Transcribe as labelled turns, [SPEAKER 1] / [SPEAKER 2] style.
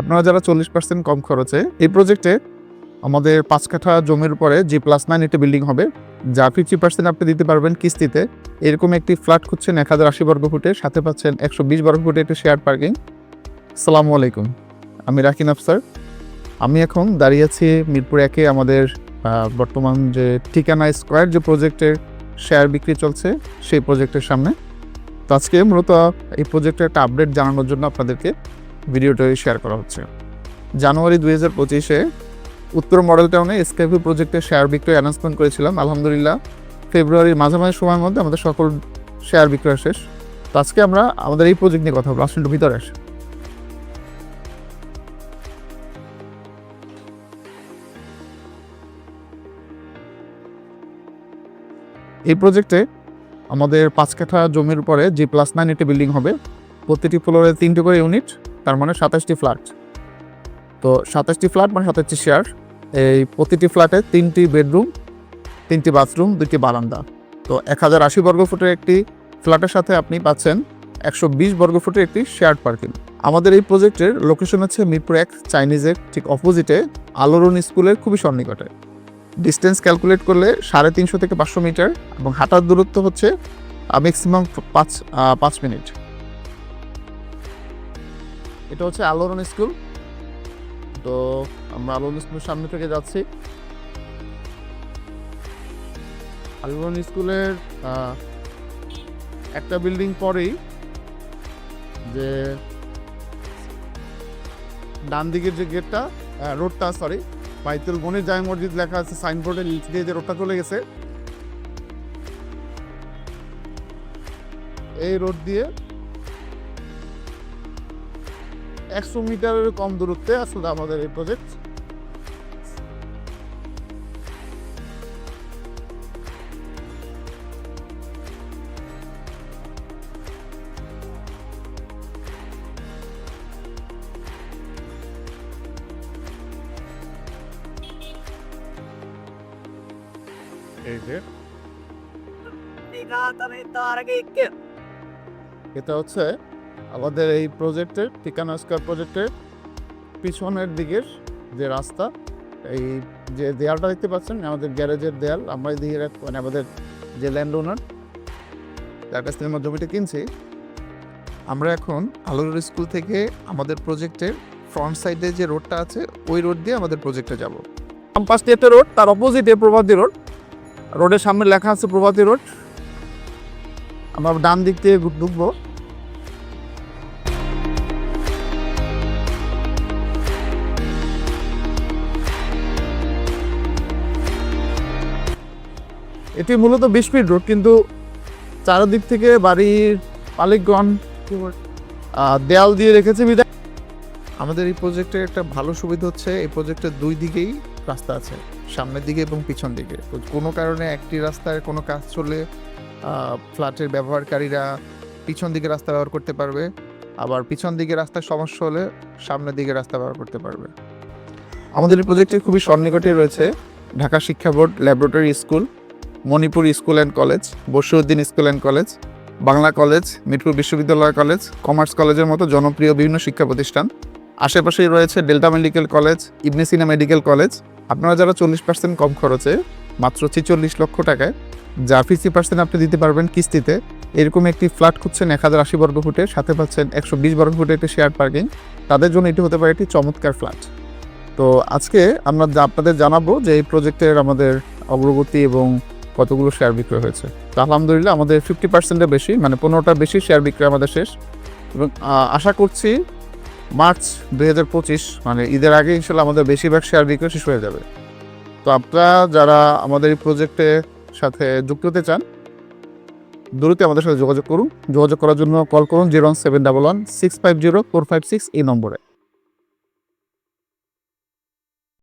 [SPEAKER 1] আপনারা যারা চল্লিশ পার্সেন্ট কম খরচে, এই প্রজেক্টে আমাদের পাঁচ কাঠা জমির উপরে জি প্লাস নাইন একটি বিল্ডিং হবে, যা ফিফটি পার্সেন্ট আপনি দিতে পারবেন কিস্তিতে। এরকম একটি ফ্ল্যাট খুঁজছেন এক হাজার আশি বর্গ ফুটে, সাথে পাচ্ছেন একশো বিশ বর্গ ফুটে একটি শেয়ার পার্কিং সালামু আলাইকুম, আমি রাকিন আফসার। আমি এখন দাঁড়িয়ে আছি মিরপুর একে আমাদের বর্তমান যে ঠিকানা স্কোয়ার যে প্রজেক্টের শেয়ার বিক্রি চলছে, সেই প্রজেক্টের সামনে। তো আজকে মূলত এই প্রজেক্টের একটা আপডেট জানানোর জন্য আপনাদেরকে ভিডিওটা শেয়ার করা হচ্ছে। জানুয়ারি দুই হাজার পঁচিশে উত্তর মডেল টাউনে এসকেপি প্রজেক্টের শেয়ার বিক্রয় অ্যানাউন্সমেন্ট করেছিলাম, আলহামদুলিল্লাহ। ফেব্রুয়ারির মাঝামাঝি সময়ের মধ্যে আমাদের সকল শেয়ার বিক্রয় শেষ। তো আজকে আমরা আমাদের এই প্রজেক্ট নিয়ে কথা বলব আসলে ভিতরে আসে। এই প্রজেক্টে আমাদের পাঁচ কাঠা জমির উপরে জি প্লাস নাইন একটি বিল্ডিং হবে। প্রতিটি ফ্লোরে তিনটে করে ইউনিট তার মানে সাতাশটি ফ্ল্যাট তো সাতাশটি ফ্ল্যাট মানে সাতাশটি শেয়ার এই প্রতিটি ফ্ল্যাটে তিনটি বেডরুম তিনটি বাথরুম দুটি বারান্দা। তো এক হাজার আশি বর্গ ফুটের একটি ফ্ল্যাটের সাথে আপনি পাচ্ছেন একশো বিশ বর্গ ফুটের একটি শেয়ার পার্কিং আমাদের এই প্রজেক্টের লোকেশন হচ্ছে মিরপুর এক চাইনিজের ঠিক অপোজিটে আলোড়ন স্কুলের খুবই সন্নিকটে। ডিস্টেন্স ক্যালকুলেট করলে সাড়ে তিনশো থেকে পাঁচশো মিটার এবং হাঁটার দূরত্ব হচ্ছে ম্যাক্সিমাম পাঁচ পাঁচ মিনিট এটা হচ্ছে আলোড়ন স্কুল তো আমরা আলোড়ন স্কুলের সামনে থেকে যাচ্ছি। আলোড়ন স্কুলের একটা বিল্ডিং পরেই যে ডান দিকের যে গেটটা রোডটা সরি বাইতুল গনির জামে মসজিদ লেখা আছে সাইনবোর্ডের নিচ দিয়ে যে রোডটা চলে গেছে। এই রোড দিয়ে একশো মিটারের কম দূরত্বে আসলে আমাদের এই প্রজেক্ট এটা হচ্ছে আমাদের এই প্রজেক্টের ঠিকানা স্কোয়ার প্রজেক্টের পিছনের দিকের যে রাস্তা, এই যে দেয়ালটা দেখতে পাচ্ছেন, আমাদের গ্যারেজের দেয়াল আমরা এক- মানে আমাদের যে ল্যান্ড ওনার যার কাছ থেকে আমরা জমিটা কিনছি। আমরা এখন আলোর স্কুল থেকে আমাদের প্রজেক্টের ফ্রন্ট সাইডে যে রোডটা আছে, ওই রোড দিয়ে আমাদের প্রজেক্টে যাব। ক্যাম্পাস টেটে রোড তার অপোজিটে প্রভাতী রোড রোডের সামনে লেখা আছে প্রভাতী রোড আমরা ডান দিক দিয়ে ঢুকবো। এটি মূলত বিশ ফিট রোড, কিন্তু চারিদিক থেকে বাড়ির পালিকগণ দেয়াল দিয়ে রেখেছে বিদায়। আমাদের এই প্রজেক্টের একটা ভালো সুবিধা হচ্ছে, এই প্রজেক্টের দুই দিকেই রাস্তা আছে, সামনের দিকে এবং পিছন দিকে। কোনো কারণে একটি রাস্তায় কোনো কাজ চলে ফ্ল্যাটের ব্যবহারকারীরা পিছন দিকে রাস্তা ব্যবহার করতে পারবে, আবার পিছন দিকে রাস্তার সমস্যা হলে সামনের দিকে রাস্তা ব্যবহার করতে পারবে। আমাদের এই প্রজেক্টের খুবই সন্নিকটে রয়েছে, ঢাকা শিক্ষা board laboratory school. Manipur school and college Basiuddin school and college, Bangla college, Mirpur বিশ্ববিদ্যালয় কলেজ, কমার্স কলেজের মতো জনপ্রিয় বিভিন্ন শিক্ষা প্রতিষ্ঠান। আশেপাশেই রয়েছে Delta medical college Ibn Sina medical college. আপনারা যারা চল্লিশ পার্সেন্ট কম খরচে, মাত্র ছেচল্লিশ লক্ষ টাকায়, যা ফিফটি পার্সেন্ট আপনি দিতে পারবেন কিস্তিতে, এরকম একটি ফ্ল্যাট খুঁজছেন এক হাজার আশি বর্গ ফুটে, সাথে পাচ্ছেন একশো বিশ বর্গ ফুটে একটি শেয়ার পার্কিং তাদের জন্য এটি হতে পারে একটি চমৎকার ফ্ল্যাট। তো আজকে আমরা আপনাদের জানাব যে এই প্রজেক্টের আমাদের অগ্রগতি এবং কতগুলো শেয়ার বিক্রয় হয়েছে? তো আলহামদুলিল্লাহ আমাদের ফিফটি পার্সেন্টের বেশি মানে পনেরোটার বেশি শেয়ার বিক্রয় আমাদের শেষ। এবং আশা করছি মার্চ দুই হাজার পঁচিশ মানে ঈদের আগে ইনশাল্লাহ আমাদের বেশিরভাগ শেয়ার বিক্রয় শেষ হয়ে যাবে। তো আপনারা যারা আমাদের এই প্রজেক্টের সাথে যুক্ত হতে চান দ্রুত আমাদের সাথে যোগাযোগ করুন। যোগাযোগ করার জন্য কল করুন zero seven double one six five zero four five six এই নম্বরে।